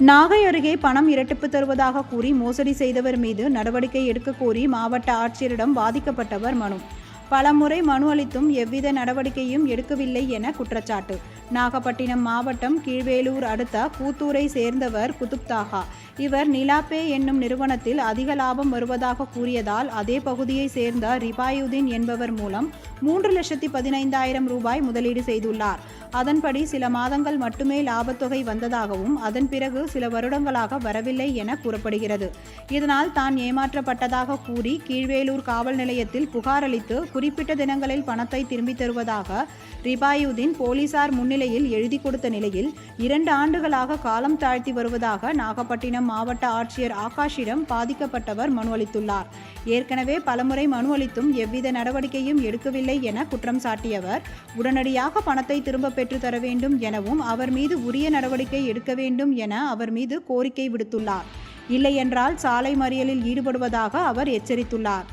நாகை அருகே பணம் இரட்டிப்பு தருவதாக கூறி மோசடி செய்தவர் மீது நடவடிக்கை எடுக்க கோரி மாவட்ட ஆட்சியரிடம் பாதிக்கப்பட்டவர் மனு. பலமுறை மனு அளித்தும் எவ்வித நடவடிக்கையும் எடுக்கவில்லை என குற்றச்சாட்டு. நாகப்பட்டினம் மாவட்டம் கீழ்வேலூர் அடுத்த கூத்தூரை சேர்ந்தவர் குதுப் தாகா. இவர் நிலாபே என்னும் நிறுவனத்தில் அதிக லாபம் வருவதாக கூறியதால் அதே பகுதியை சேர்ந்த ரிபாயுதீன் என்பவர் மூலம் மூன்று லட்சத்தி பதினைந்தாயிரம் ரூபாய் முதலீடு செய்துள்ளார். அதன்படி சில மாதங்கள் மட்டுமே லாபத்தொகை வந்ததாகவும் அதன் பிறகு சில வருடங்களாக வரவில்லை என கூறப்படுகிறது. இதனால் தான் ஏமாற்றப்பட்டதாக கூறி கீழ்வேலூர் காவல் நிலையத்தில் புகார் அளித்து குறிப்பிட்ட தினங்களில் பணத்தை திரும்பித் தருவதாக ரிபாயுதீன் போலீசார் முன்னிலையில் எழுதி கொடுத்த நிலையில் இரண்டு ஆண்டுகளாக காலம் தாழ்த்தி வருவதாக நாகப்பட்டினம் மாவட்ட ஆட்சியர் ஆகாஷிடம் பாதிக்கப்பட்டவர் மனு அளித்துள்ளார். ஏற்கனவே பலமுறை மனு அளித்தும் எவ்வித நடவடிக்கையும் எடுக்கவில்லை என குற்றம் சாட்டியவர். உடனடியாக பணத்தை திரும்ப பெற்றுத்தர வேண்டும் எனவும் அவர் மீது உரிய நடவடிக்கை எடுக்க வேண்டும் என அவர் மீது கோரிக்கை விடுத்துள்ளார். இல்லையென்றால் சாலை மறியலில் ஈடுபடுவதாக அவர் எச்சரித்துள்ளார்.